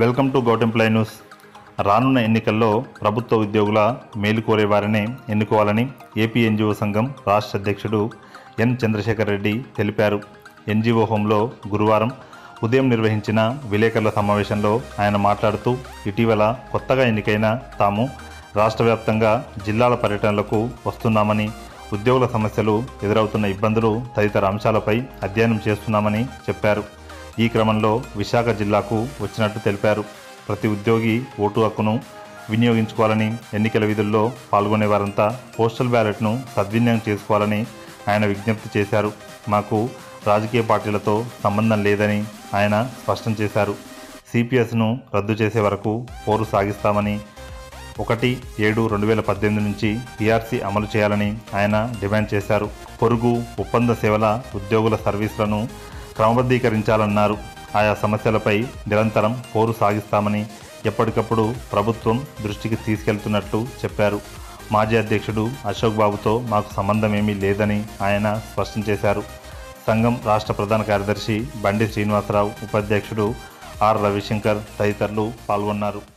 Welcome to గౌటెంప్లై news. రానున్న ఎన్నికల్లో ప్రభుత్వ ఉద్యోగుల మేలు కోరే వారిని ఎన్నుకోవాలని ఏపీ ఎన్జిఓ సంఘం రాష్ట్ర అధ్యక్షుడు ఎన్ చంద్రశేఖర్ రెడ్డి తెలిపారు. ఎన్జిఓ హోంలో గురువారం ఉదయం నిర్వహించిన విలేకరుల సమావేశంలో ఆయన మాట్లాడుతూ ఇటీవల కొత్తగా ఎన్నికైన తాము రాష్ట్ర వ్యాప్తంగా జిల్లాల పర్యటనలకు వస్తున్నామని ఉద్యోగుల సమస్యలు ఎదురవుతున్న ఇబ్బందులు తదితర అంశాలపై అధ్యయనం చేస్తున్నామని చెప్పారు. ఈ క్రమంలో విశాఖ జిల్లాకు వచ్చినట్టు తెలిపారు. ప్రతి ఉద్యోగి ఓటు హక్కును వినియోగించుకోవాలని ఎన్నికల విధుల్లో పాల్గొనే వారంతా పోస్టల్ బ్యాలెట్ను సద్వినియోగం చేసుకోవాలని ఆయన విజ్ఞప్తి చేశారు. మాకు రాజకీయ పార్టీలతో సంబంధం లేదని ఆయన స్పష్టం చేశారు. సిపిఎస్ను రద్దు చేసే వరకు పోరు సాగిస్తామని ఒకటి ఏడు రెండు వేల పద్దెనిమిది నుంచి పీఆర్సీ అమలు చేయాలని ఆయన డిమాండ్ చేశారు. పొరుగు ఒప్పంద సేవల ఉద్యోగుల సర్వీసులను క్రమబద్ధీకరించాలన్నారు. ఆయా సమస్యలపై నిరంతరం పోరు సాగిస్తామని ఎప్పటికప్పుడు ప్రభుత్వం దృష్టికి తీసుకెళ్తున్నట్లు చెప్పారు. మాజీ అధ్యక్షుడు అశోక్ బాబుతో మాకు సంబంధం ఏమీ లేదని ఆయన స్పష్టం చేశారు. సంఘం రాష్ట్ర ప్రధాన కార్యదర్శి బండి శ్రీనివాసరావు ఉపాధ్యక్షుడు ఆర్ రవిశంకర్ తదితరులు పాల్గొన్నారు.